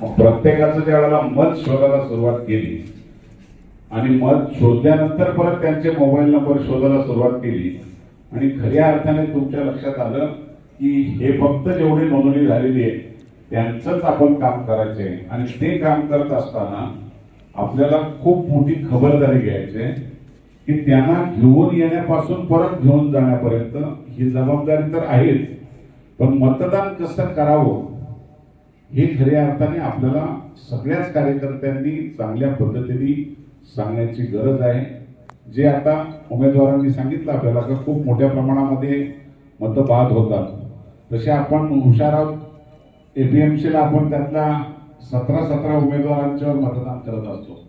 प्रत्येकाचं ज्या वेळेला मत शोधायला सुरुवात केली आणि मत शोधल्यानंतर परत त्यांचे मोबाईल नंबर शोधायला सुरुवात केली आणि खऱ्या अर्थाने तुमच्या लक्षात आलं की हे फक्त जेवढी नोंदणी झालेली आहे त्यांचंच आपण काम करायचे आणि ते काम करत असताना आपल्याला खूप मोठी खबरदारी घ्यायची आहे की त्यांना घेऊन येण्यापासून परत घेऊन जाण्यापर्यंत ही जबाबदारी तर आहेच पण मतदान कसं करावं हे खऱ्या अर्थाने आपल्याला सगळ्याच कार्यकर्त्यांनी चांगल्या पद्धतीने सांगण्याची गरज आहे. जे आता उमेदवारांनी सांगितलं आपल्याला का खूप मोठ्या प्रमाणामध्ये मतं बाद होतात. तसे आपण हुशार आहोत एपीएमसीला आपण त्यातल्या सतरा सतरा उमेदवारांच्यावर मतदान करत असतो.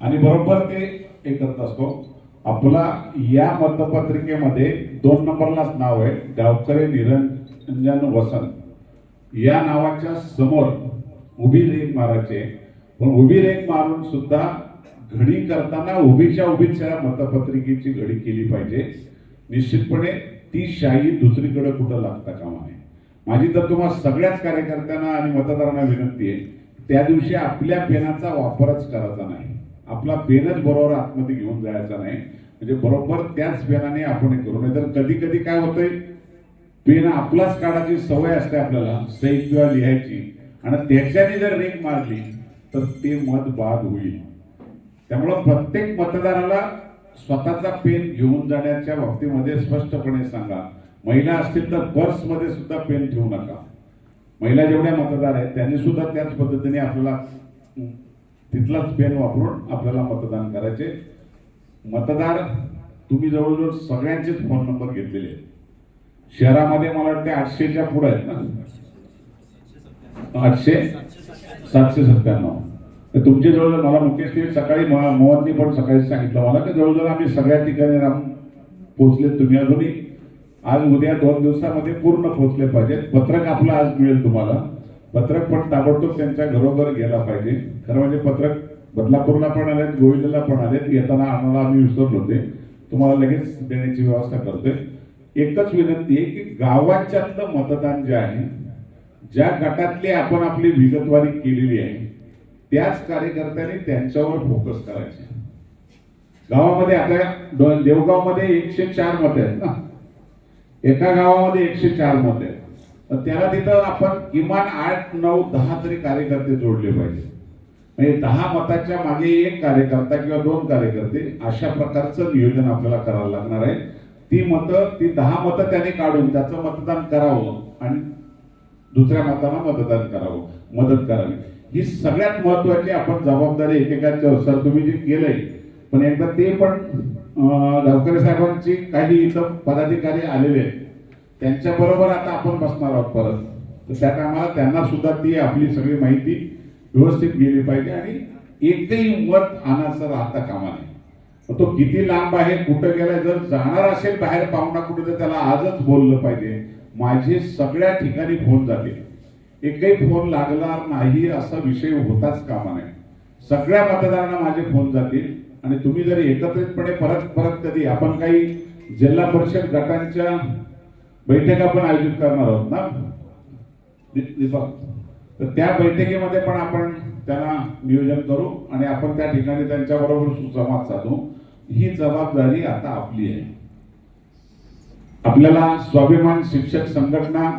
आणि बरोबर ते हे करत असतो. आपला या मतपत्रिकेमध्ये दोन नंबरलाच नाव आहे गावकरे निरंजन वसंत. या नावाच्या समोर उभी रेख मारायचे पण उभी रेख मारून सुद्धा घडी करताना उभीच्या उभीच या मतपत्रिकेची घडी केली पाहिजे. निश्चितपणे ती शाही दुसरीकडे कुठं लागता कामा नये. माझी तर तुम्हाला सगळ्याच कार्यकर्त्यांना आणि मतदारांना विनंती आहे त्या दिवशी आपल्या पेनाचा वापरच करायचा नाही. आपला पेनच बरोबर आतमध्ये घेऊन जायचा नाही. म्हणजे बरोबर त्याच पेनाने आपण हे करू. नाही तर कधी कधी काय होतंय पेन आपलाच काढायची सवय असते आपल्याला सही किंवा लिहायची. आणि त्याच्याने जर रेग मारली तर ते मत बाद होईल. त्यामुळं प्रत्येक मतदाराला स्वतःचा पेन घेऊन जाण्याच्या बाबतीमध्ये स्पष्टपणे सांगा. महिला असतील तर पर्समध्ये सुद्धा पेन ठेवू नका. महिला जेवढ्या मतदार आहेत त्यांनी सुद्धा त्याच पद्धतीने आपल्याला तिथलाच पेन वापरून आपल्याला मतदान करायचे. मतदार तुम्ही जवळजवळ सगळ्यांचेच फोन नंबर घेतलेले आहेत. शहरामध्ये मला वाटते आठशेच्या पुढे आहेत ना. आठशे? सातशे सत्त्याण्णव. तर तुमचे जवळजवळ मला मुकेशने सकाळी म- मोहननी पण सकाळी सांगितलं मला की जवळजवळ आम्ही सगळ्या ठिकाणी राहून पोहोचले तुम्ही अजूनही. आज उद्या दोन दिवसामध्ये पूर्ण पोहोचले पाहिजेत. पत्रक आपलं आज मिळेल तुम्हाला. पत्रक पण ताबडतोब त्यांच्या घरोघर गेला पाहिजे. खरं म्हणजे पत्रक बदलापूरला पण आलेत गोविंदला पण आलेत. येताना आम्हाला आम्ही विसरलो होते. तुम्हाला लगेच देण्याची व्यवस्था करतोय. एकच विनंती आहे की गावाच्यातलं मतदान जे आहे ज्या गटातली आपण आपली विगतवारी केलेली आहे त्याच कार्यकर्त्यांनी त्यांच्यावर फोकस करायचे. गावामध्ये आता देवगावमध्ये एकशे चार मत आहेत ना. एका गावामध्ये एकशे चार मत आहेत. तर त्याला तिथं आपण किमान आठ नऊ दहा तरी कार्यकर्ते जोडले पाहिजे. म्हणजे दहा मताच्या मागे एक कार्यकर्ता किंवा दोन कार्यकर्ते अशा प्रकारचं नियोजन आपल्याला करावं लागणार आहे. ती मतं ती दहा मतं त्याने काढून त्याचं मतदान करावं आणि दुसऱ्या मतांना मतदान करावं मदत करावी. ही सगळ्यात महत्वाची आपण जबाबदारी एकेकाच्या सर तुम्ही जे केलंय पण एकदा ते पण अं, गावकरे साहेबांची काही इथं पदाधिकारी आलेले आहेत. त्यांच्या बरोबर आता आपण बसणार आहोत परत. तर त्या कामाला त्यांना सुद्धा ती आपली सगळी माहिती व्यवस्थित गेली पाहिजे आणि एकही मत आणायचं राहता कामा नये. तो किती लांब आहे कुठं गेलाय जर जाणार असेल बाहेर पाहुणा कुठं तर त्याला आजच बोललं पाहिजे. माझे सगळ्या ठिकाणी फोन झाले. एकही फोन लागला नाही असा विषय होताच कामा नये सगळ्या मतदारांना माझे फोन जातील. आणि तुम्ही जर एकत्रितपणे परत परत कधी आपण काही जिल्हा परिषद गटांच्या बैठका पण आयोजित करणार आहोत ना? तर त्या बैठकीमध्ये पण आपण त्यांना नियोजन करू आणि आपण त्या ठिकाणी त्यांच्याबरोबर सुसंवाद साधू. ही जबाबदारी आता आपली आहे. आपल्याला स्वाभिमान शिक्षक संघटना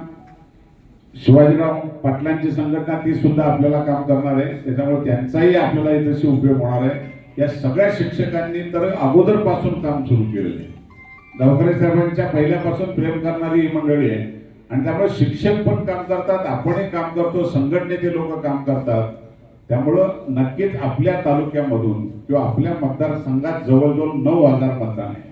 शिवाजीराव पाटलांची संघटना ती सुद्धा आपल्याला काम करणार आहे. त्याच्यामुळे त्यांचाही आपल्याला याच्याशी उपयोग होणार आहे. या सगळ्या शिक्षकांनी तर अगोदरपासून काम सुरू केलेलं आहे. गावकरे साहेबांच्या पहिल्यापासून प्रेम करणारी ही मंडळी आहे. आणि त्यामुळे शिक्षक पण काम करतात आपणही काम करतो संघटनेचे लोक काम करतात. त्यामुळं नक्कीच आपल्या तालुक्यामधून किंवा आपल्या मतदारसंघात जवळजवळ नऊ हजार मतदान आहे.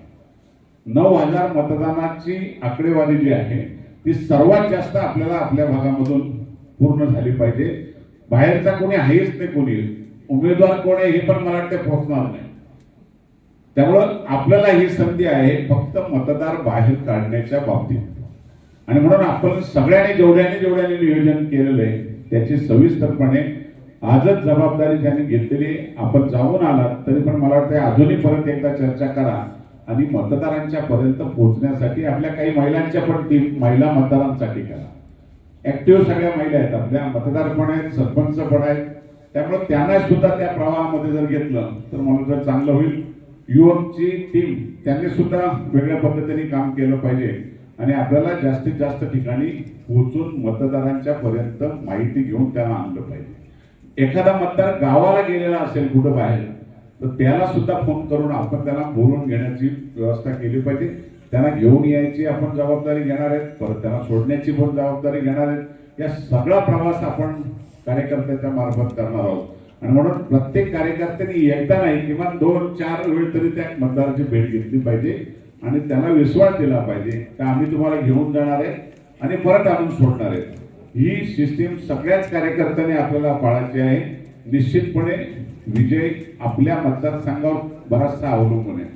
नऊ हजार मतदानाची आकडेवारी जी आहे ती सर्वात जास्त आपल्याला आपल्या भागामधून पूर्ण झाली पाहिजे. बाहेरचा कोणी आहेच नाही कोणी. उमेदवार कोण आहे हे पण मला वाटतं पोहोचणार नाही. त्यामुळं आपल्याला ही संधी आहे फक्त मतदार बाहेर काढण्याच्या बाबतीत. आणि म्हणून आपण सगळ्यांनी जेवढ्याने जेवढ्याने नियोजन केलेलं आहे त्याची सविस्तरपणे आजच जबाबदारी त्यांनी घेतलेली आपण जाऊन आलात तरी पण मला वाटतं अजूनही परत एकदा चर्चा करा. आणि मतदारांच्या पर्यंत पोहोचण्यासाठी आपल्या काही महिलांच्या पण टीम महिला मतदारांसाठी करा. ऍक्टिव्ह सगळ्या महिला आहेत. आपल्या मतदार पण आहेत सरपंच पण आहेत. त्यामुळे त्यांना सुद्धा त्या प्रवाहामध्ये जर घेतलं तर मला जर चांगलं होईल. युवकची टीम त्यांनी सुद्धा वेगळ्या पद्धतीने काम केलं पाहिजे. आणि आपल्याला जास्तीत जास्त ठिकाणी पोहोचून मतदारांच्या पर्यंत माहिती घेऊन त्यांना आणलं पाहिजे. एखादा मतदार गावाला गेलेला असेल कुठं बाहेर तर त्याला सुद्धा फोन करून आपण त्याला बोलून घेण्याची व्यवस्था केली पाहिजे. त्यांना घेऊन यायची आपण जबाबदारी घेणार आहेत परत त्यांना सोडण्याची पण जबाबदारी घेणार आहेत. या सगळा प्रवास आपण कार्यकर्त्याच्या मार्फत करणार आहोत. आणि म्हणून प्रत्येक कार्यकर्त्यांनी एकदा नाही किमान दोन चार वेळ तरी त्या मतदाराची भेट घेतली पाहिजे आणि त्यांना विश्वास दिला पाहिजे. का आम्ही तुम्हाला घेऊन जाणार आहे आणि परत आणून सोडणार आहे. ही सिस्टीम सगळ्याच कार्यकर्त्यांनी आपल्याला पाळायची आहे. निश्चितपणे विजय आपल्या मतदारसंघावर बराचसा अवलंबून आहे.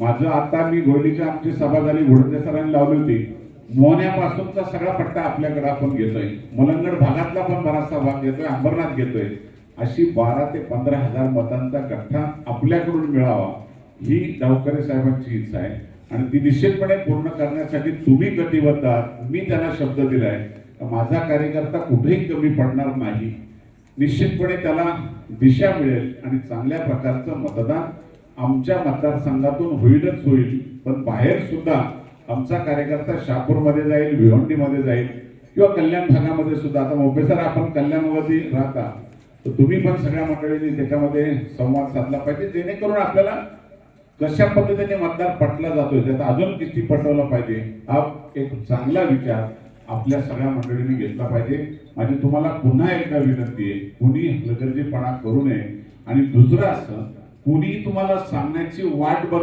माझं आता मी गोयलीच्या आमची सभा झाली घोडके सरांनी लावली होती. मोहण्यापासूनचा सगळा पट्टा आपल्याकडे आपण घेतोय. मुलंगड भागातला पण बराचसा भाग घेतोय अंबरनाथ घेतोय. अशी बारा ते पंधरा हजार मतांचा गठ्ठा आपल्याकडून मिळावा ही डावकरे साहेबांची इच्छा आहे. आणि ती निश्चितपणे पूर्ण करण्यासाठी तुम्ही कटिबद्ध आहात मी त्यांना शब्द दिलाय. माझा कार्यकर्ता कुठेही कमी पडणार नाही. निश्चितपणे त्याला दिशा मिळेल आणि चांगल्या प्रकारचं मतदान आमच्या मतदारसंघातून होईलच होईल. पण बाहेर सुद्धा आमचा कार्यकर्ता शहापूरमध्ये जाईल भिवंडीमध्ये जाईल किंवा कल्याण भागामध्ये सुद्धा. आता मोपेसर आपण कल्याणमध्ये राहता. तर तुम्ही पण सगळ्या मंडळींनी त्याच्यामध्ये संवाद साधला पाहिजे जेणेकरून आपल्याला कशा पद्धतीने मतदार पटला जातोय त्याचा अजून किती पटवलं पाहिजे हा एक चांगला विचार आपल्या सगळ्या मंडळींनी घेतला पाहिजे. आणि तुम्हाला पुन्हा एकदा विनंती आहे कुणी हलगर्जीपणा करू नये. आणि दुसरं असं कुणी तुम्हाला सांगण्याची वाट बघ